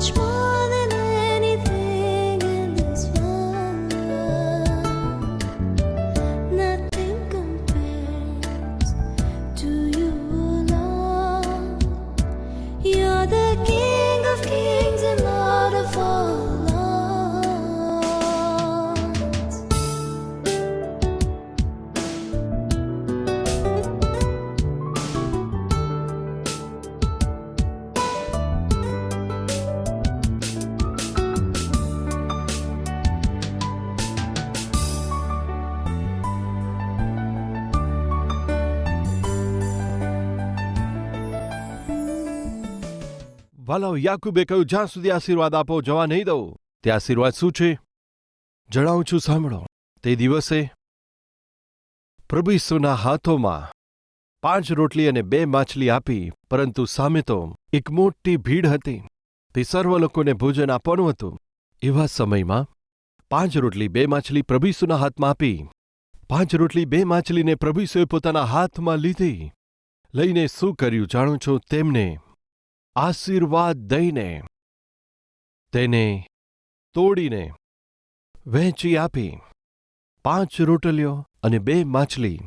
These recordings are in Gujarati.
much more વાલાઓ યાકુબે કહ્યું, જ્યાં સુધી આશીર્વાદ આપો, જવા નહીં દઉં. તે આશીર્વાદ શું છે? જણાવું છું, સાંભળો. તે દિવસે પ્રભુ ઈસુના હાથોમાં પાંચ રોટલી અને બે માછલી આપી, પરંતુ સામે તો એક મોટી ભીડ હતી. તે સર્વ લોકોને ભોજન આપવાનું હતું. એવા સમયમાં પાંચ રોટલી, બે માછલી પ્રભુસુના હાથમાં આપી. પાંચ રોટલી, બે માછલીને પ્રભુસુએ પોતાના હાથમાં લીધી. લઈને શું કર્યું જાણો છો? તેમને આશીર્વાદ દઈને, તેને તોડીને વહેંચી આપી. પાંચ રોટલીઓ અને બે માછલી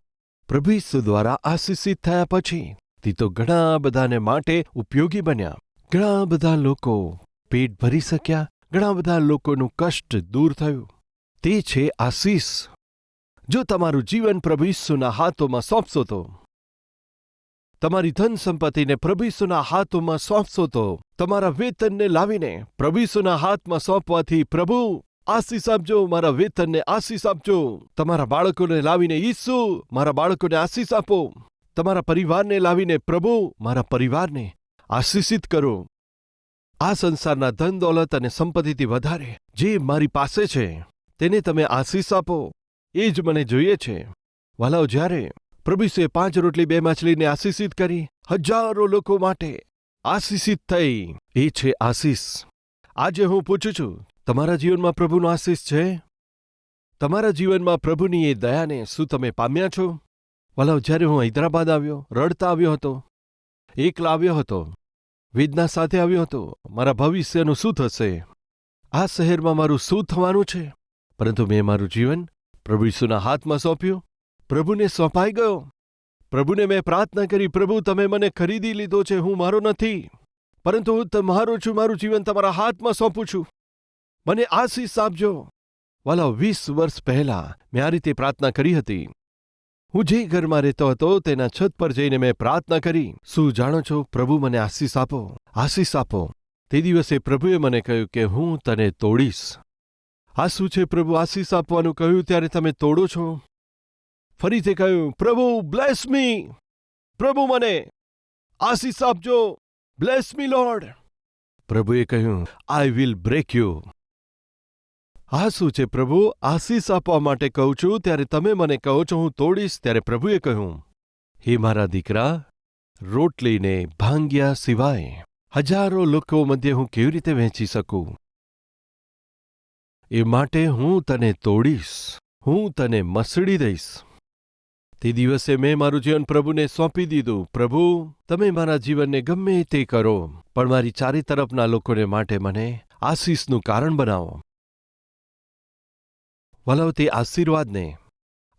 પ્રભુ દ્વારા આશીષિત થયા પછી, તે તો ઘણા બધાને માટે ઉપયોગી બન્યા. ઘણા બધા લોકો પેટ ભરી શક્યા, ઘણા બધા લોકોનું કષ્ટ દૂર થયું. તે છે આશીષ, જો તમારું જીવન પ્રભુ ઈસુના હાથોમાં સોંપશો તો. તમારી ધન સંપત્તિને પ્રભુસુના હાથોમાં સોંપશો તો તમારા વેતનને લાવીને પ્રભુસુના હાથમાં સોંપવાથી પ્રભુ આશીષ આપજો, મારા વેતનને આશીષ આપજો. તમારા બાળકોને લાવીને ઈસુ, મારા બાળકોને આશીષ આપો. તમારા પરિવારને લાવીને પ્રભુ, મારા પરિવારને આશીષિત કરો. આ સંસારના ધન, દોલત અને સંપત્તિથી વધારે જે મારી પાસે છે, તેને તમે આશીષ આપો. એ જ મને જોઈએ છે. વાલાઓ, જ્યારે પ્રભુએ પાંચ રોટલી બે માછલીને આશીષિત કરી હજારો લોકો માટે આશીષિત થઈ. એ છે આશીષ. આજે હું પૂછું છું, તમારા જીવનમાં પ્રભુનો આશીષ છે? તમારા જીવનમાં પ્રભુની એ દયાને શું તમે પામ્યા છો? વલાવ, જ્યારે હું હૈદરાબાદ આવ્યો, રડતા આવ્યો હતો, એકલા આવ્યો હતો, વેદના સાથે આવ્યો હતો, મારા ભવિષ્યનું શું થશે? આ શહેરમાં મારું શું થવાનું છે? પરંતુ મેં મારું જીવન પ્રભુ ઈસુના હાથમાં સોંપ્યું. પ્રભુને સોંપાઈ ગયો. પ્રભુને મેં પ્રાર્થના કરી, પ્રભુ, તમે મને ખરીદી લીધો છે, હું મારો નથી. પરંતુ હું તમારો છું, મારું જીવન તમારા હાથમાં સોંપું છું. મને આશીષ આપજો. વાલા, વીસ વર્ષ પહેલા મેં આ રીતે પ્રાર્થના કરી હતી. હું જે ઘરમાં રહેતો હતો, તેના છત પર જઈને મેં પ્રાર્થના કરી. શું જાણો છો? પ્રભુ મને આશીષ આપો. આશીષ આપો. તે દિવસે પ્રભુએ મને કહ્યું કે, હું તને તોડીશ. આ શું છે પ્રભુ? આશીષ આપવાનું કહ્યું ત્યારે તમે તોડો છો? ફરીથી કહ્યું, પ્રભુ બ્લેસ મી પ્રભુ મને આશીષ આપજો. બ્લેસ મી લોર્ડ પ્રભુએ કહ્યું આઈ વિલ બ્રેક યુ આ શું છે, પ્રભુ? આશીષ આપવા માટે કહું છું? ત્યારે તમે મને કહો છો, હું તોડીશ. ત્યારે પ્રભુએ કહ્યું, હે મારા દીકરા, રોટલીને ભાંગ્યા સિવાય હજારો લોકો મધ્યે હું કેવી રીતે વહેંચી શકું? એ માટે હું તને તોડીશ. હું તને મસળી દઈશ. તે દિવસે મેં મારું જીવન પ્રભુને સોંપી દીધું. પ્રભુ, તમે મારા જીવનને ગમે તે કરો, પણ મારી ચારે તરફના લોકોને માટે મને આશીષનું કારણ બનાવો. વલવ તે આશીર્વાદને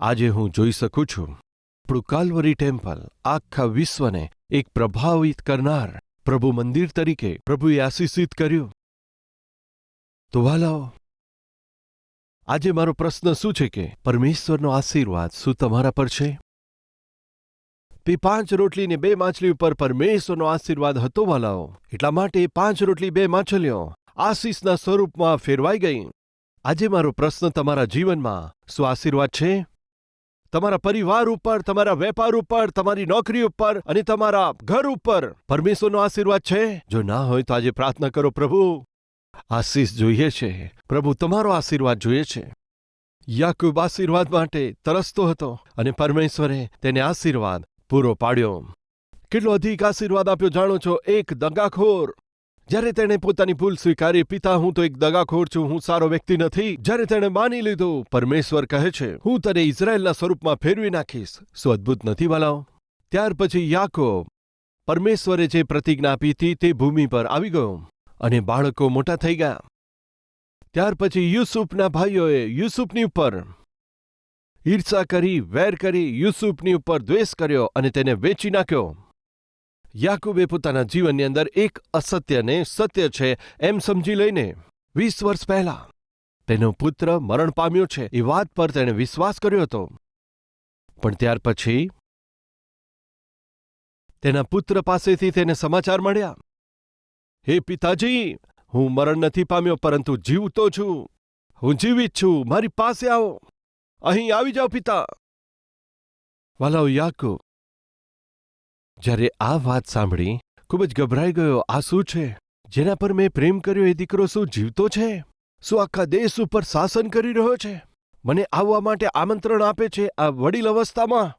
આજે હું જોઈ શકું છું. આપણું કાલ્વરી ટેમ્પલ આખા વિશ્વને એક પ્રભાવિત કરનાર પ્રભુ મંદિર તરીકે પ્રભુએ આશીષિત કર્યું. તો વાલાઓ આજે મારો પ્રશ્ન શું છે કે પરમેશ્વરનો આશીર્વાદ શું તમારા પર છે? તે પાંચ રોટલી ને બે માછલી ઉપર પરમેશ્વરનો આશીર્વાદ હતો વાલાઓ. એટલા માટે પાંચ રોટલી બે માછલીઓ આશીષના સ્વરૂપમાં ફેરવાઈ ગઈ. આજે મારો પ્રશ્ન તમારા જીવનમાં શું આશીર્વાદ છે? તમારા પરિવાર ઉપર, તમારા વેપાર ઉપર, તમારી નોકરી ઉપર અને તમારા ઘર ઉપર પરમેશ્વરનો આશીર્વાદ છે? જો ના હોય તો આજે પ્રાર્થના કરો પ્રભુ. આશીષ જોઈએ છે. પ્રભુ તમારો આશીર્વાદ જોઈએ છે. યાકુબ આશીર્વાદ માટે તરસતો હતો અને પરમેશ્વરે તેને આશીર્વાદ પૂરો પાડ્યો. કેટલો અધિક આશીર્વાદ આપ્યો જાણો છો? એક દગાખોર. જ્યારે તેણે પોતાની ભૂલ સ્વીકારી, પિતા, હું તો એક દગાખોર છું, હું સારો વ્યક્તિ નથી. જ્યારે તેણે માની લીધું, પરમેશ્વર કહે છે, હું તને ઇઝરાયલના સ્વરૂપમાં ફેરવી નાખીશ. શું અદ્ભુત નથી, વાલાઓ. ત્યાર પછી યાકોબ પરમેશ્વરે જે પ્રતિજ્ઞા આપી હતી તે ભૂમિ પર આવી ગયો. અને બાળકો મોટા થઈ ગયા. ત્યાર પછી યુસુફના ભાઈઓએ યુસુફની ઉપર ઈર્ષા કરી, વેર કરી, યુસુફની ઉપર દ્વેષ કર્યો અને તેને વેચી નાખ્યો. યાકુબે પોતાના જીવનની અંદર એક અસત્યને સત્ય છે એમ સમજી લઈને વીસ વર્ષ પહેલા તેનો પુત્ર મરણ પામ્યો છે એ વાત પર તેણે વિશ્વાસ કર્યો હતો. પણ ત્યાર પછી તેના પુત્ર પાસેથી તેને સમાચાર મળ્યા. હે પિતાજી, હું મરણ નથી પામ્યો, પરંતુ જીવતો છું. હું જીવિત છું. મારી પાસે આવો. અહીં આવી જાઓ પિતા. વાલાઓ યાકુબ, જ્યારે આ વાત સાંભળી, ખૂબ જ ગભરાઈ ગયો. આ શું છે? જેના પર મેં પ્રેમ કર્યો, એ દીકરો શું જીવતો છે? શું આખા દેશ ઉપર શાસન કરી રહ્યો છે? મને આવવા માટે આમંત્રણ આપે છે આ વડીલ અવસ્થામાં?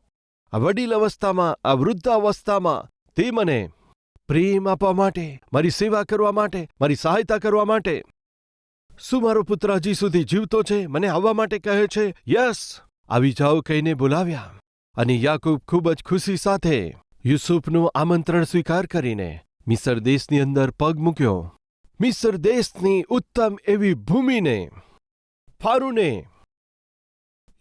આ વડીલ અવસ્થામાં, આ વૃદ્ધ અવસ્થામાં તે મને પ્રેમ આપવા માટે, મારી સેવા કરવા માટે, મારી સહાયતા કરવા માટે. શું મારો પુત્ર હજી સુધી જીવતો છે, મને આવવા માટે કહે છે? યસ. આવી જાઓ કહીને બોલાવ્યા. અને યાકુબ ખૂબ જ ખુશી સાથે યુસુફનું આમંત્રણ સ્વીકાર કરીને મિસર દેશની અંદર પગ મૂક્યો. મિસર દેશની ઉત્તમ એવી ભૂમિને, ફારૂને,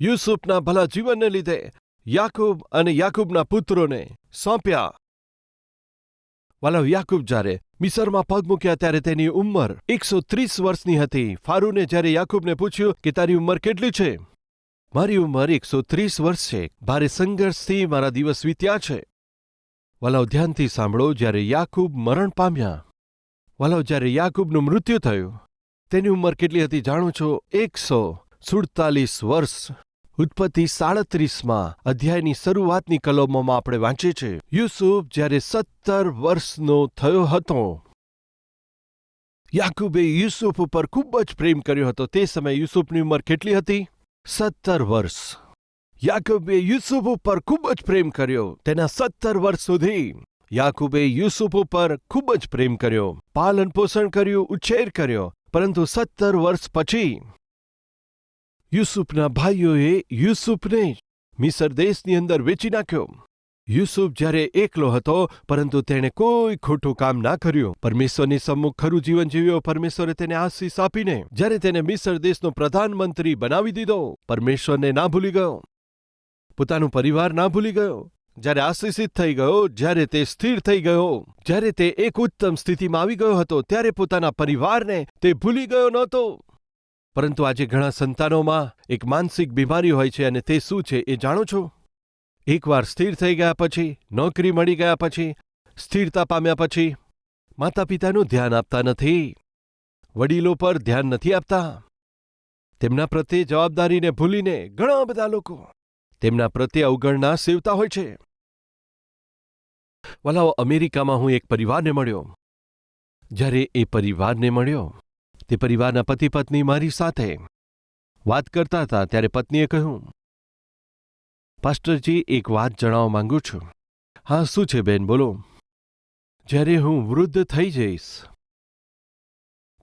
યુસુફના ભલા જીવનને લીધે યાકુબ અને યાકુબના પુત્રોને સોંપ્યા. વાલા યાકુબ જ્યારે મિસરમાં પગ મૂક્યા ત્યારે તેની ઉંમર એકસો ત્રીસ વર્ષની હતી. ફારૂને જ્યારે યાકૂબને પૂછ્યું કે તારી ઉંમર કેટલી છે? મારી ઉંમર એકસો ત્રીસ વર્ષ છે. ભારે સંઘર્ષથી મારા દિવસ વીત્યા છે. વલવ ધ્યાનથી સાંભળો, જ્યારે યાકુબ મરણ પામ્યા. વલવ જ્યારે યાકુબનું મૃત્યુ થયું, તેની ઉંમર કેટલી હતી જાણો છો? એકસો સુડતાલીસ વર્ષ. ઉત્પત્તિ સાડત્રીસમાં અધ્યાયની શરૂઆતની કલમોમાં આપણે વાંચીએ છીએ. યુસુફ જ્યારે સત્તર વર્ષનો થયો હતો, યાકુબે યુસુફ ઉપર ખૂબ જ પ્રેમ કર્યો હતો. તે સમયે યુસુફની ઉંમર કેટલી હતી? સત્તર વર્ષ. યાકુબે યુસુફ ઉપર ખૂબ જ પ્રેમ કર્યો. તેના સત્તર વર્ષ સુધી યાકુબે યુસુફ ઉપર ખૂબ જ પ્રેમ કર્યો. પાલન પોષણ કર્યું, ઉછેર કર્યો. પરંતુ સત્તર વર્ષ પછી યુસુફના ભાઈઓએ યુસુફને મિસર દેશની અંદર વેચી નાખ્યો. યુસુફ જ્યારે એકલો હતો, પરંતુ તેણે કોઈ ખોટું કામ ના કર્યું. પરમેશ્વરની સમ્મુખ ખરું જીવન જીવ્યો, પરમેશ્વરે તેને આશીષ આપીને જ્યારે તેને મિસર દેશનો પ્રધાનમંત્રી બનાવી દીધો, પરમેશ્વરને ના ભૂલી ગયો. પોતાનું પરિવાર ના ભૂલી ગયો. જ્યારે આશીષિત થઈ ગયો, જ્યારે તે સ્થિર થઈ ગયો, જ્યારે તે એક ઉત્તમ સ્થિતિમાં આવી ગયો હતો, ત્યારે પોતાના પરિવારને તે ભૂલી ગયો નહોતો. પરંતુ આજે ઘણા સંતાનોમાં એક માનસિક બીમારી હોય છે અને તે શું છે એ જાણો છો? એકવાર સ્થિર થઈ ગયા પછી, નોકરી મળી ગયા પછી, સ્થિરતા પામ્યા પછી માતા પિતાનું ધ્યાન આપતા નથી. વડીલો પર ધ્યાન નથી આપતા. તેમના પ્રત્યે જવાબદારીને ભૂલીને ઘણા બધા લોકો તેમના પ્રત્યે અવગણના સેવતા હોય છે. વલાઓ, અમેરિકામાં હું એક પરિવારને મળ્યો. જ્યારે એ પરિવારને મળ્યો તે પરિવારના પતિ પત્ની મારી સાથે વાત કરતા હતા ત્યારે પત્નીએ કહ્યું, પાસ્ટરજી, એક વાત જણાવવા માંગુ છું. હા, શું છે બેન? બોલો. જ્યારે હું વૃદ્ધ થઈ જઈશ,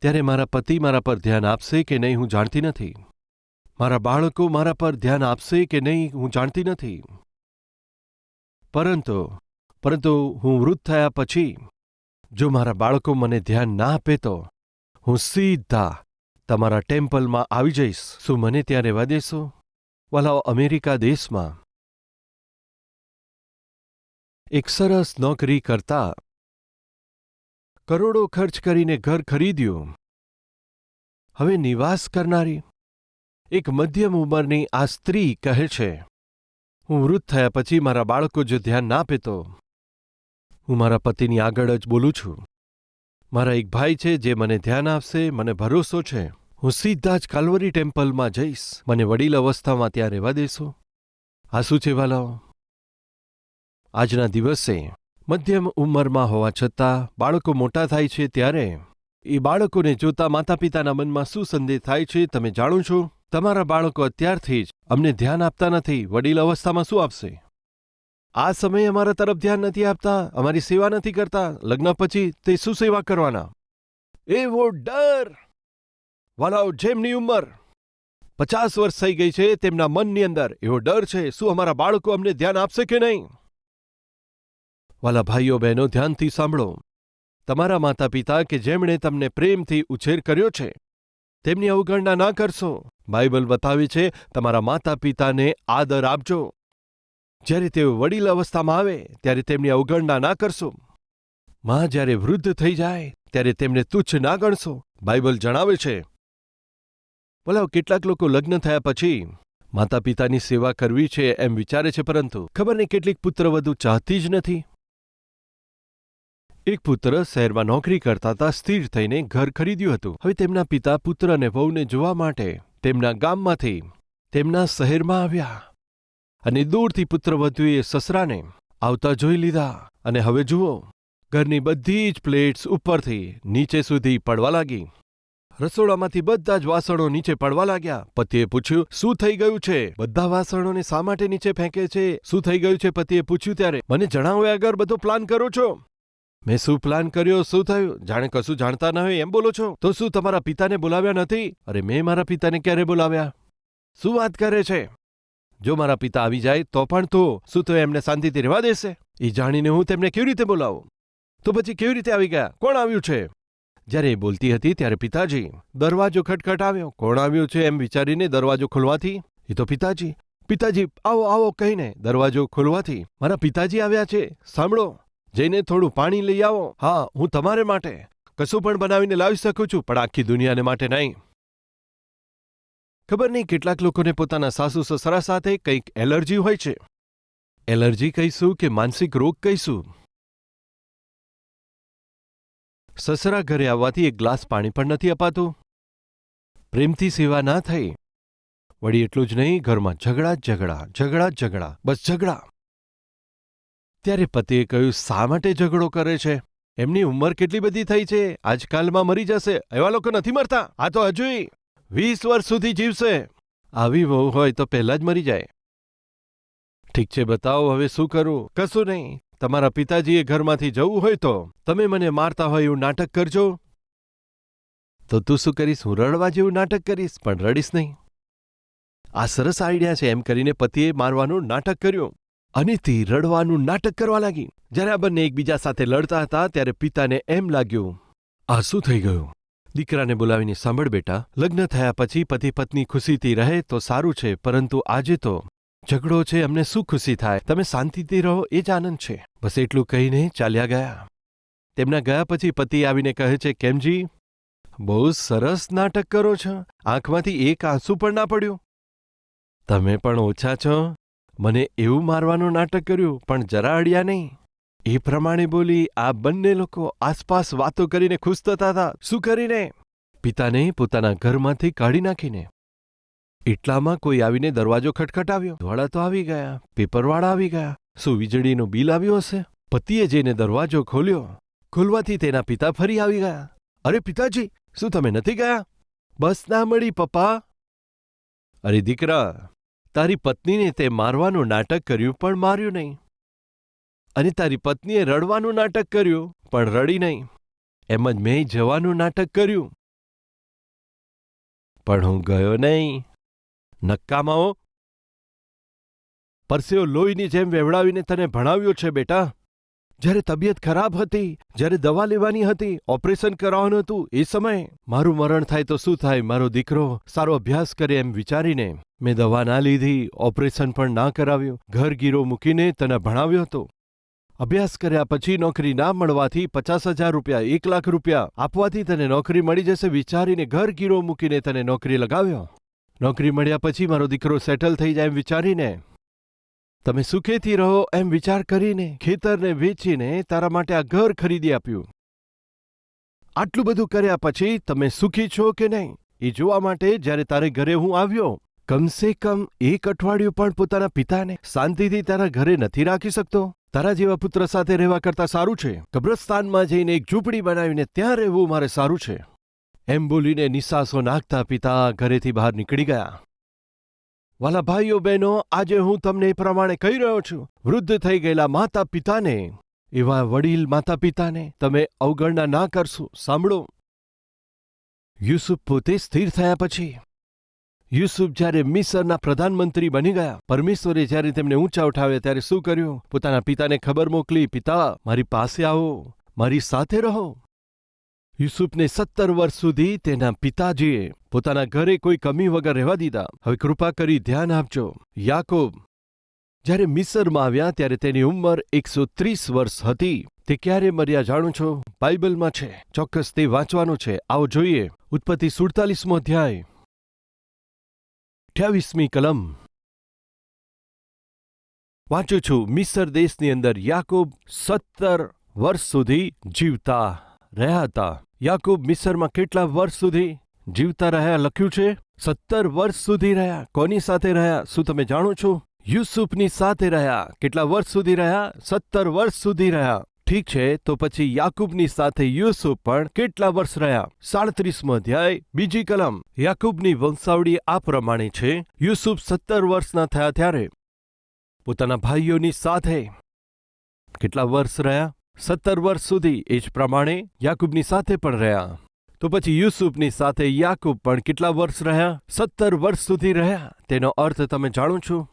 ત્યારે મારા પતિ મારા પર ધ્યાન આપશે કે નહીં હું જાણતી નથી. મારા બાળકો મારા પર ધ્યાન આપશે કે નહીં હું જાણતી નથી. પરંતુ પરંતુ હું વૃદ્ધ થયા પછી, જો મારા બાળકો મને ધ્યાન ના આપે તો હું સીધા તમારા ટેમ્પલમાં આવી જઈશ. શું મને ત્યાં રહેવા દેશો? વલાઓ, અમેરિકા દેશમાં એક સરસ નોકરી કરતા કરોડો ખર્ચ કરીને ઘર ખરીદ્યું. હવે નિવાસ કરનારી એક મધ્યમ ઉંમરની આ સ્ત્રી કહે છે, હું વૃદ્ધ થયા પછી મારા બાળકો જો ધ્યાન ના આપે તો હું મારા પતિની આગળ જ બોલું છું. મારા એક ભાઈ છે જે મને ધ્યાન આપશે, મને ભરોસો છે. હું સીધા જ કાલ્વરી ટેમ્પલમાં જઈશ. મને વડીલ અવસ્થામાં ત્યાં રહેવા દેશો. આ શું છે વાલાઓ? આજના દિવસે મધ્યમ ઉંમરમાં હોવા છતાં બાળકો મોટા થાય છે ત્યારે એ બાળકોને જોતા માતા પિતાના મનમાં શું સંદેહ થાય છે તમે જાણો છો? તમારા બાળકો અત્યારથી જ અમને ધ્યાન આપતા નથી. વડીલ અવસ્થામાં શું આપશે? આ સમયે અમારા તરફ ધ્યાન નથી આપતા, અમારી સેવા નથી કરતા, લગ્ન પછી તે શું સેવા કરવાના એવો ડર! વાલાઓ, જેમની ઉંમર પચાસ વર્ષ થઈ ગઈ છે, તેમના મનની અંદર એવો ડર છે, શું અમારા બાળકો અમને ધ્યાન આપશે કે નહીં? વાલા ભાઈઓ, બહેનો, ધ્યાનથી સાંભળો. તમારા માતા પિતા કે જેમણે તમને પ્રેમથી ઉછેર કર્યો છે, તેમની અવગણના ના કરશો. બાઇબલ બતાવે છે, તમારા માતા પિતાને આદર આપજો. જ્યારે તેઓ વડીલ અવસ્થામાં આવે, ત્યારે તેમની અવગણના ના કરશો. માં જ્યારે વૃદ્ધ થઈ જાય, ત્યારે તેમને તુચ્છ ના ગણશો. બાઇબલ જણાવે છે. બોલાવ કેટલાક લોકો લગ્ન થયા પછી માતા પિતાની સેવા કરવી છે એમ વિચારે છે, પરંતુ ખબર નહીં કેટલીક પુત્રવધુ ચાહતી જ નથી. એક પુત્ર શહેરમાં નોકરી કરતા હતા, સ્થિર થઈને ઘર ખરીદ્યું હતું. હવે તેમના પિતા, પુત્ર અને વહુને જોવા માટે તેમના ગામમાંથી તેમના શહેરમાં આવ્યા. અને દૂરથી પુત્રવધુએ સસરાને આવતા જોઈ લીધા અને હવે જુઓ, ઘરની બધી જ પ્લેટ્સ ઉપરથી નીચે સુધી પડવા લાગી. રસોડામાંથી બધા જ વાસણો નીચે પડવા લાગ્યા. પતિએ પૂછ્યું, શું થઈ ગયું છે? બધા વાસણોને શા માટે નીચે ફેંકે છે? શું થઈ ગયું છે? પતિએ પૂછ્યું ત્યારે, મને જણાવ્યા આગળ બધો પ્લાન કરો છો. મેં શું પ્લાન કર્યો? શું થયું? જાણે કશું જાણતા ન હોય એમ બોલો છો? તો શું તમારા પિતાને બોલાવ્યા નથી? અરે મેં મારા પિતાને ક્યારે બોલાવ્યા? શું વાત કરે છે? જો મારા પિતા આવી જાય, તો પણ તો શું તો એમને શાંતિથી રહેવા દેશે? એ જાણીને હું તેમને કેવી રીતે બોલાવું? તો પછી કેવી રીતે આવી ગયા? કોણ આવ્યું છે? જ્યારે એ બોલતી હતી ત્યારે પિતાજી, દરવાજો ખટખટાવ્યો. કોણ આવ્યું છે? એમ વિચારીને દરવાજો ખોલવાથી, એ તો પિતાજી. પિતાજી, આવો આવો કહીને દરવાજો ખોલવાથી મારા પિતાજી આવ્યા છે. સાંભળો. જઈને થોડું પાણી લઈ આવો. હા, હું તમારે માટે કશું પણ બનાવીને લાવી શકું છું, પણ આખી દુનિયાને માટે નહીં. ખબર નહીં કેટલાક લોકોને પોતાના સાસુ સસરા સાથે કંઈક એલર્જી હોય છે. એલર્જી કહીશું કે માનસિક રોગ કહીશું? સસરા ઘરે આવવાથી એક ગ્લાસ પાણી પણ નથી અપાતું. પ્રેમથી સેવા ના થઈ. વળી એટલું જ નહીં, ઘરમાં ઝઘડા ઝઘડા ઝઘડા ઝઘડા, બસ ઝઘડા. ત્યારે પતિએ કહ્યું, શા માટે ઝઘડો કરે છે? એમની ઉંમર કેટલી બધી થઈ છે? આજકાલમાં મરી જશે. એવા લોકો નથી મરતા. આ તો હજુય. વીસ વર્ષ સુધી જીવશે. આવી વહુ હોય તો પહેલા જ મરી જાય. ઠીક છે, બતાવો હવે શું કરું? કશું નહીં. તમારા પિતાજીએ ઘરમાંથી જવું હોય તો તમે મને મારતા હોય એવું નાટક કરજો. તો તું શું કરીશ? હું રડવા જેવું નાટક કરીશ, પણ રડીશ નહીં. આ સરસ આઈડિયા છે, એમ કરીને પતિએ મારવાનું નાટક કર્યું. અને તે રડવાનું નાટક કરવા લાગી. જ્યારે આ બંને એકબીજા સાથે લડતા હતા, ત્યારે પિતાને એમ લાગ્યું, આ શું થઈ ગયું? દીકરાને બોલાવીને સાંભળ બેટા, લગ્ન થયા પછી પતિ પત્ની ખુશીથી રહે તો સારું છે, પરંતુ આજે તો ઝઘડો છે, અમને શું ખુશી થાય? તમે શાંતિથી રહો, એ જ આનંદ છે. બસ એટલું કહીને ચાલ્યા ગયા. તેમના ગયા પછી પતિ આવીને કહે છે, કેમજી, બહુ સરસ નાટક કરો છો. આંખમાંથી એક આંસુ પણ ના પડ્યું. તમે પણ ઓછા છો. મને એવું મારવાનું નાટક કર્યું, પણ જરા અડ્યા નહીં. એ પ્રમાણે બોલી આ બંને લોકો આસપાસ વાતો કરીને ખુશ થતા હતા. શું કરીને? પિતાને પોતાના ઘરમાંથી કાઢી નાખીને. એટલામાં કોઈ આવીને દરવાજો ખટખટાવ્યો. વાળા તો આવી ગયા, પેપરવાળા આવી ગયા. શું વીજળીનું બિલ આવ્યું હશે? પતિએ જઈને દરવાજો ખોલ્યો. ખોલવાથી તેના પિતા ફરી આવી ગયા. અરે પિતાજી, શું તમે નથી ગયા? બસ ના મળી, પપ્પા. અરે દીકરા, તારી પત્નીને તે મારવાનું નાટક કર્યું પણ માર્યું નહીં. અને તારી પત્નીએ રડવાનું નાટક કર્યું, પણ રડી નહીં. એમ જ મેં જવાનું નાટક કર્યું. પણ હું ગયો નહીં. નક્કામાઓ પરસેવો લોહીની જેમ વેવડાવીને તને ભણાવ્યો છે, બેટા. જ્યારે તબિયત ખરાબ હતી, જ્યારે દવા લેવાની હતી, ઓપરેશન કરાવવાનું હતું, એ સમયે મારું મરણ થાય તો શું થાય, મારો દીકરો સારો અભ્યાસ કરે એમ વિચારીને મેં દવા ના લીધી, ઓપરેશન પણ ના કરાવ્યું. ઘર ગીરો મૂકીને તને ભણાવ્યો હતો. અભ્યાસ કર્યા પછી નોકરી ના મળવાથી પચાસ હજાર રૂપિયા, એક લાખ રૂપિયા આપવાથી તને નોકરી મળી જશે વિચારીને ઘર ગીરો મૂકીને તને નોકરી લગાવ્યો. નોકરી મળ્યા પછી મારો દીકરો સેટલ થઈ જાય એમ વિચારીને. તમે સુખેથી રહો એમ વિચાર કરીને ખેતરને વેચીને તારા માટે આ ઘર ખરીદી આપ્યું. આટલું બધું કર્યા પછી તમે સુખી છો કે નહીં? એ જોવા માટે જ્યારે તારે ઘરે હું આવ્યો, કમસે કમ એક અઠવાડિયું પણ પોતાના પિતાને શાંતિથી તારા ઘરે નથી રાખી શકતો. તારા જેવા પુત્ર સાથે રહેવા કરતા સારું છે? કબ્રસ્તાનમાં જઈને એક ઝૂંપડી બનાવીને ત્યાં રહેવું મારે સારું છે. એમ બોલીને નિસાસો નાખતા પિતા ઘરેથી બહાર નીકળી ગયા. વાલા ભાઈઓ, બહેનો, આજે હું તમને એ પ્રમાણે કહી રહ્યો છું. વૃદ્ધ થઈ ગયેલા માતા પિતાને એવા વડીલ માતા પિતાને તમે અવગણના ના કરશો. સાંભળો. યુસુફ પોતે સ્થિર થયા પછી યુસુફ જ્યારે મિસરના પ્રધાનમંત્રી બની ગયા, પરમેશ્વરે જ્યારે તેમને ઊંચા ઉઠાવ્યા ત્યારે શું કર્યું? પોતાના પિતાને ખબર મોકલી, પિતા, મારી પાસે આવો, મારી સાથે રહો. યુસુફને સત્તર વર્ષ સુધી તેના પિતાજીએ પોતાના ઘરે કોઈ કમી વગર રહેવા દીધા. હવે કૃપા કરી ધ્યાન આપજો. યાકોબ જ્યારે મિસરમાં આવ્યા ત્યારે તેની ઉંમર એકસો ત્રીસ વર્ષ હતી. તે ક્યારે મર્યા જાણો છો? બાઇબલમાં છે. ચોક્કસ તે વાંચવાનું છે. આવો જોઈએ. ઉત્પત્તિ સુડતાલીસમો અધ્યાય. અઠ્યાવીસમી કલમ વાંચું છું મિસર દેશની અંદર યાકૂબ સત્તર વર્ષ સુધી જીવતા રહ્યા હતા યાકૂબ મિસરમાં કેટલા વર્ષ સુધી જીવતા રહ્યા લખ્યું છે સત્તર વર્ષ સુધી રહ્યા કોની સાથે રહ્યા શું તમે જાણો છો યુસુફની સાથે રહ્યા કેટલા વર્ષ સુધી રહ્યા સત્તર વર્ષ સુધી રહ્યા ઠીક છે, તો પછી યાકુબની સાથે યુસુફ પણ કેટલા વર્ષ રહ્યા? સાડત્રીસમો અધ્યાય, બીજી કલમ. યાકુબની વંશાવળી આ પ્રમાણે છે. યુસુફ સત્તર વર્ષના થયા ત્યારે. પોતાના ભાઈઓની સાથે. કેટલા વર્ષ રહ્યા? સત્તર વર્ષ સુધી, એ જ પ્રમાણે યાકુબની સાથે પણ રહ્યા. તો પછી યુસુફની સાથે યાકુબ પણ કેટલા વર્ષ રહ્યા? સત્તર વર્ષ સુધી રહ્યા. તેનો અર્થ તમે જાણો છો?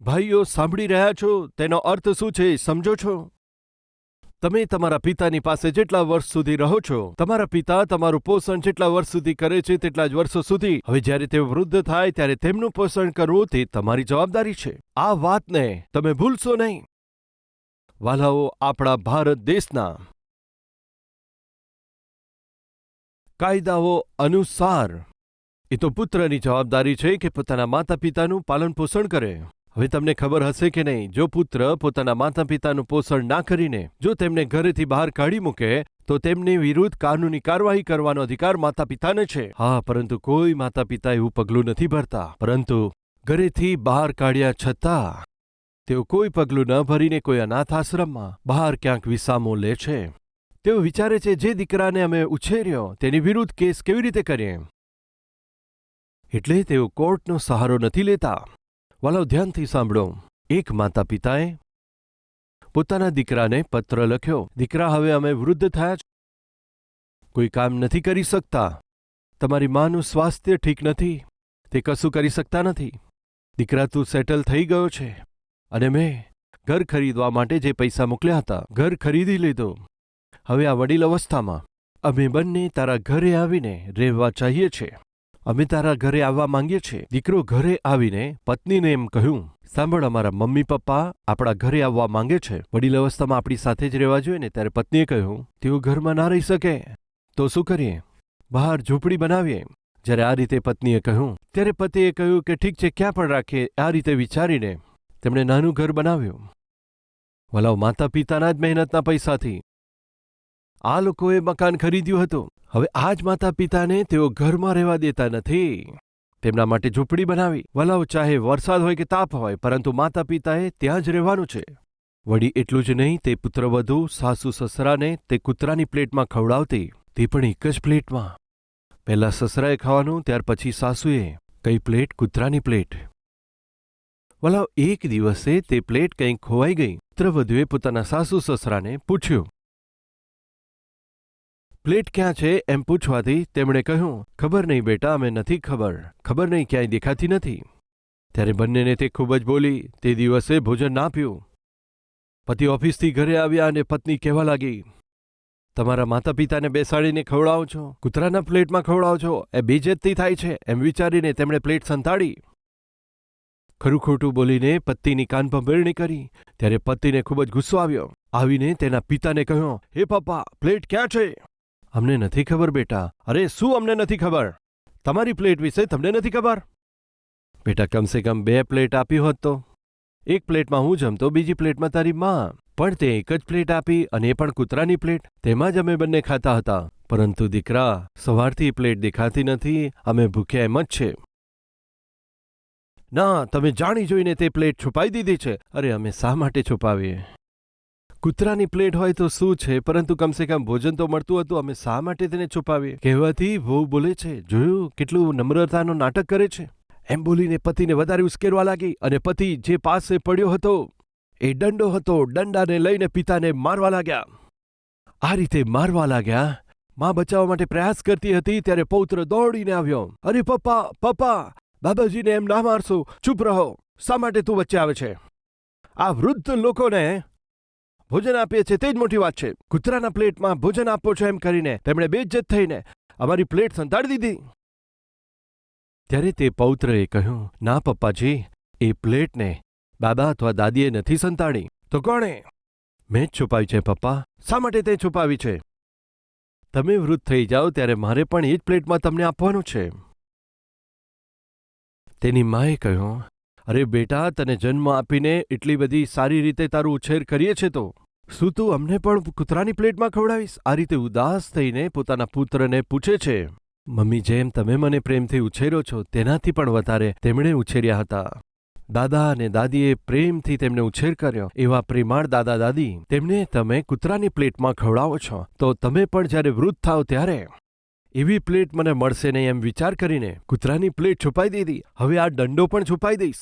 ભાઈઓ સાંભળી રહ્યા છો? તેનો અર્થ શું છે, સમજો છો? તમે તમારા પિતાની પાસે જેટલા વર્ષ સુધી રહો છો, તમારા પિતા તમારું પોષણ જેટલા વર્ષ સુધી કરે છે તેટલા જ વર્ષો સુધી. હવે જ્યારે તેઓ વૃદ્ધ થાય ત્યારે તેમનું પોષણ કરવું તે તમારી જવાબદારી છે. આ વાતને તમે ભૂલશો નહીં. વાલાઓ, આપણા ભારત દેશના કાયદાઓ અનુસાર. એ તો પુત્રની જવાબદારી છે કે પોતાના માતા પિતાનું પાલન પોષણ કરે. હવે તમને ખબર હશે કે નહીં, જો પુત્ર પોતાના માતા પિતાનું પોષણ ના કરીને જો તેમને ઘરેથી બહાર કાઢી મૂકે, તો તેમની વિરુદ્ધ કાનૂની કાર્યવાહી કરવાનો અધિકાર માતા પિતાને છે. હા, પરંતુ કોઈ માતા પિતા એવું પગલું નથી ભરતા. પરંતુ ઘરેથી બહાર કાઢ્યા છતાં તેઓ કોઈ પગલું ન ભરીને કોઈ અનાથ આશ્રમમાં બહાર ક્યાંક વિસામો લે છે. તેઓ વિચારે છે, જે દીકરાને અમે ઉછેર્યો, તેની વિરુદ્ધ કેસ કેવી રીતે કરીએ? એટલે તેઓ કોર્ટનો સહારો નથી લેતા. વાલો ધ્યાનથી સાંભળો. એક માતા પિતાએ પોતાના દીકરાને પત્ર લખ્યો, દીકરા, હવે અમે વૃદ્ધ થયા કોઈ કામ નથી કરી શકતા. તમારી માનું સ્વાસ્થ્ય ઠીક નથી. તે કશું કરી શકતા નથી. દીકરા, તું સેટલ થઈ ગયો છે. અને મેં ઘર ખરીદવા માટે જે પૈસા મોકલ્યા હતા, ઘર ખરીદી લીધો. હવે આ વડીલ અવસ્થામાં અમે બંને તારા ઘરે આવીને રહેવા ચાહીએ છીએ. અમે તારા ઘરે આવવા માંગીએ છીએ. દીકરો ઘરે આવીને પત્નીને એમ કહ્યું, સાંભળ અમારા મમ્મી પપ્પા આપણા ઘરે આવવા માંગે છે. વડીલ અવસ્થામાં આપણી સાથે જ રહેવા જોઈએ ને. ત્યારે પત્નીએ કહ્યું, તેઓ ઘરમાં ના રહી શકે. તો શું કરીએ? બહાર ઝૂંપડી બનાવીએ. જ્યારે આ રીતે પત્નીએ કહ્યું, ત્યારે પતિએ કહ્યું કે, ઠીક છે, ક્યાં પણ રાખીએ. આ રીતે વિચારીને તેમણે નાનું ઘર બનાવ્યું. વલાવ માતા પિતાના જ મહેનતના પૈસાથી આ લોકોએ મકાન ખરીદ્યું હતું. હવે આ જ માતા પિતાને તેઓ ઘરમાં રહેવા દેતા નથી. તેમના માટે ઝૂંપડી બનાવી. વલાવ ચાહે વરસાદ હોય કે તાપ હોય, પરંતુ માતા પિતાએ ત્યાં જ રહેવાનું છે. વળી એટલું જ નહીં, તે પુત્રવધુ સાસુ સસરાને તે કૂતરાની પ્લેટમાં ખવડાવતી. તે પણ એક જ પ્લેટમાં. પહેલાં સસરાએ ખાવાનું, ત્યાર પછી સાસુએ. કઈ પ્લેટ? કૂતરાની પ્લેટ. વલાવ એક દિવસે તે પ્લેટ કંઈક ખોવાઈ ગઈ. પુત્રવધુએ પોતાના સાસુ સસરાને પૂછ્યું પ્લેટ ક્યાં છે એમ પૂછવાથી તેમણે કહ્યું, ખબર નહીં બેટા, અમે નથી ખબર. ખબર નહીં, ક્યાંય દેખાતી નથી. ત્યારે બંનેને તે ખૂબ જ બોલી, તે દિવસે ભોજન ના પીવું. પતિ ઓફિસથી ઘરે આવ્યા અને પત્ની કહેવા લાગી, તમારા માતા પિતાને બેસાડીને ખવડાવો છો? કૂતરાના પ્લેટમાં ખવડાવો છો? એ બેજેતથી થાય છે, એમ વિચારીને તેમણે પ્લેટ સંતાડી. ખરું ખોટું બોલીને પત્નીની કાન ભંભેરણી કરી, ત્યારે પતિને ખૂબ જ ગુસ્સો આવ્યો. આવીને તેના પિતાને કહ્યું, હે પપ્પા, પ્લેટ ક્યાં છે? અમને નથી ખબર બેટા. અરે, શું અમને નથી ખબર? તમારી પ્લેટ વિશે તમને નથી ખબર? બેટા, કમસે કમ બે પ્લેટ આપી હોત તો. એક પ્લેટમાં હું જમતો, બીજી પ્લેટમાં તારી માં. પણ તે એક જ પ્લેટ આપી અને એ પણ કૂતરાની પ્લેટ. તેમાં જ અમે બંને ખાતા હતા. પરંતુ દીકરા, સવારથી પ્લેટ દેખાતી નથી. અમે ભૂખ્યા એમ જ છે. ના, તમે જાણી જોઈને તે પ્લેટ છુપાઈ દીધી છે. અરે, અમે શા માટે છુપાવીએ? કૂતરાની પ્લેટ હોય તો શું છે? પરંતુ કમસે કમ ભોજન તો મળતું હતું, અમે શા માટે તેને છુપાવીએ? કહેવાથી વહુ બોલે છે, જોયું? કેટલું નમ્રતાનો નાટક કરે છે. એમ બોલીને પતિને વધારે ઉશ્કેરવા લાગી અને પતિ જે પાસે પડ્યો હતો, એ દંડો હતો, દંડાને લઈને પિતાને મારવા લાગ્યા. આ રીતે મારવા લાગ્યા. માં બચાવવા માટે પ્રયાસ કરતી હતી, ત્યારે પૌત્ર દોડીને આવ્યો. અરે પપ્પા પપ્પા, બાબાજીને એમ ના મારશો. ચૂપ રહો. શા માટે તું વચ્ચે આવે છે? આ વૃદ્ધ લોકોને ભોજન આપીએ છીએ, તે જ મોટી વાત છે. કૂતરાના પ્લેટમાં ભોજન આપો છો એમ કરીને તેમણે બેઇજ્જત થઈને અમારી પ્લેટ સંતાડી દીધી. ત્યારે તે પૌત્રએ કહ્યું, ના, પપ્પાજી, એ પ્લેટને બાબા અથવા દાદીએ નથી સંતાડી. તો કોણે? મેં જ છુપાવી છે, પપ્પા. શા માટે તે છુપાવી છે? તમે વૃદ્ધ થઈ જાઓ, ત્યારે મારે પણ એ જ પ્લેટમાં તમને આપવાનું છે. તેની માએ કહ્યું અરે બેટા, તને જન્મ આપીને એટલી બધી સારી રીતે તારું ઉછેર કરીએ છે તો? શું તું અમને પણ કૂતરાની પ્લેટમાં ખવડાવીશ? આ રીતે ઉદાસ થઈને પોતાના પુત્રને પૂછે છે, મમ્મી, જેમ તમે મને પ્રેમથી ઉછેર્યો છો, તેનાથી પણ વધારે તેમણે ઉછેર્યા હતા. દાદા અને દાદીએ પ્રેમથી તેમને ઉછેર કર્યો. એવા પ્રેમાળ દાદા દાદી, તેમને તમે કૂતરાની પ્લેટમાં ખવડાવો છો, તો તમે પણ જ્યારે વૃદ્ધ થાવ ત્યારે એવી પ્લેટ મને મળશે નહીં એમ વિચાર કરીને કૂતરાની પ્લેટ છુપાઈ દીધી. હવે આ દંડો પણ છુપાઈ દઈશ.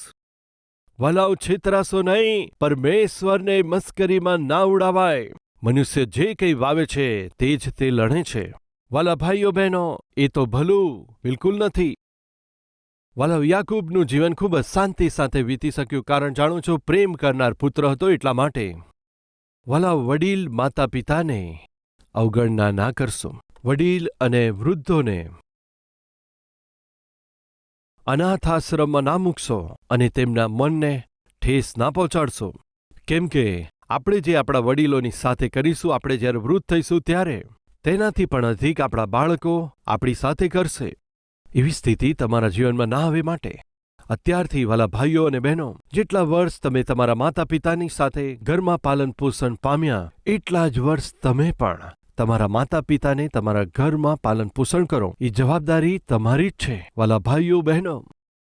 વલાવ છેતરાશો નહીં, પરમેશ્વરને મસ્કરીમાં ના ઉડાવાય. મનુષ્ય જે કંઈ વાવે છે, તે જ તે લણે છે. વાલા ભાઈઓ બહેનો, એ તો ભલું, બિલકુલ નથી. વાલા યાકૂબનું જીવન ખૂબ જ શાંતિ સાથે વીતી શક્યું, કારણ જાણું છું, પ્રેમ કરનાર પુત્ર હતો એટલા માટે. વાલા વડીલ માતા પિતાને અવગણના ના કરશો. વડીલ અને વૃદ્ધોને અનાથાશ્રમમાં ના મૂકશો અને તેમના મનને ઠેસ ના પહોંચાડશો. કેમ કે આપણે જે આપણા વડીલોની સાથે કરીશું, આપણે જ્યારે વૃદ્ધ થઈશું ત્યારે તેનાથી પણ અધિક આપણા બાળકો આપણી સાથે કરશે. એવી સ્થિતિ તમારા જીવનમાં ના આવે માટે. અત્યારથી વાલા ભાઈઓ અને બહેનો, જેટલા વર્ષ તમે તમારા માતા પિતાની સાથે ઘરમાં પાલન પોષણ પામ્યા, એટલા જ વર્ષ તમે પણ તમારા માતા પિતાને તમારા ઘરમાં પાલન પોષણ કરો. એ જવાબદારી તમારી જ છે, વાલા ભાઈઓ, બહેનો.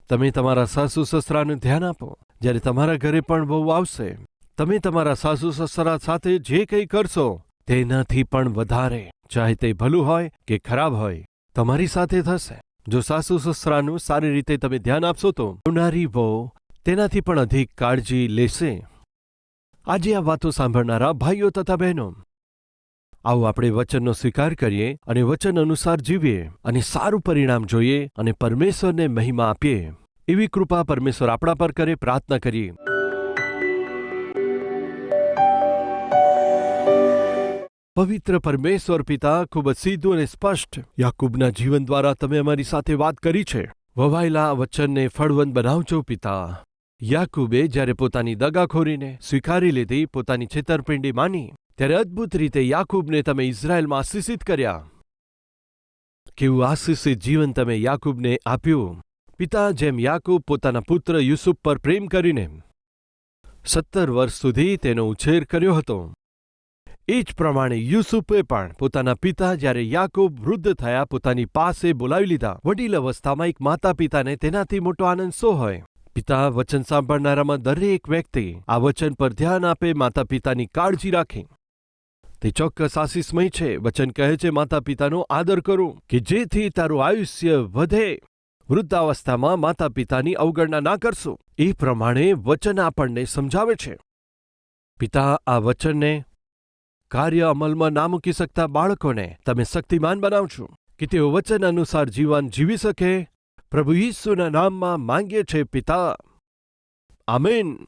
તમે તમારા સાસુ સસરાને ધ્યાન આપો. જ્યારે તમારા ઘરે પણ બહુ આવશે, તમે તમારા સાસુ સસરા સાથે જે કંઈ કરશો, તેનાથી પણ વધારે. ચાહે તે ભલું હોય કે ખરાબ હોય, તમારી સાથે થશે. જો સાસુ સસરાનું સારી રીતે તમે ધ્યાન આપશો તો આવનારી વહુ તેનાથી પણ અધિક કાળજી લેશે. આજે આ વાતો સાંભળનારા ભાઈઓ તથા બહેનો આવો આપણે વચનનો સ્વીકાર કરીએ અને વચન અનુસાર જીવીએ અને સારું પરિણામ જોઈએ અને પરમેશ્વરને મહિમા આપીએ. એવી કૃપા પરમેશ્વર આપણા પર કરે, પ્રાર્થના કરીએ. પવિત્ર પરમેશ્વર પિતા ખૂબ જ સીધું અને સ્પષ્ટ યાકુબના જીવન દ્વારા તમે અમારી સાથે વાત કરી છે. વવાયેલા વચનને ફળવંત બનાવજો પિતા. યાકુબે જ્યારે પોતાની દગાખોરીને સ્વીકારી લીધી, પોતાની છેતરપિંડી માની. ત્યારે અદ્ભુત રીતે યાકૂબને તમે ઇઝરાયલમાં આશીષિત કર્યા. કેવું આશીષિત જીવન તમે યાકૂબને આપ્યું. પિતા જેમ યાકૂબ પોતાના પુત્ર યુસુફ પર પ્રેમ કરીને સત્તર વર્ષ સુધી તેનો ઉછેર કર્યો હતો. એ જ પ્રમાણે યુસુફે પણ પોતાના પિતા જ્યારે યાકૂબ વૃદ્ધ થયા પોતાની પાસે બોલાવી લીધા. વડીલ અવસ્થામાં એક માતા પિતાને તેનાથી મોટો આનંદ શો હોય? પિતા વચન સાંભળનારામાં દરેક વ્યક્તિ આ વચન પર ધ્યાન આપે માતા પિતાની કાળજી રાખે. તે ચોક્કસ આશીષમય છે. વચન કહે છે માતા પિતાનો આદર કરો કે જેથી તારું આયુષ્ય વધે. વૃદ્ધાવસ્થામાં માતા પિતાની અવગણના ના કરશો. એ પ્રમાણે વચન આપણને સમજાવે છે. પિતા, આ વચનને કાર્ય અમલમાં ના મૂકી શકતા બાળકોને તમે શક્તિમાન બનાવશો કે તેઓ વચન અનુસાર જીવન જીવી શકે. પ્રભુ ઈસુના નામમાં માંગીએ છે, પિતા, આમેન.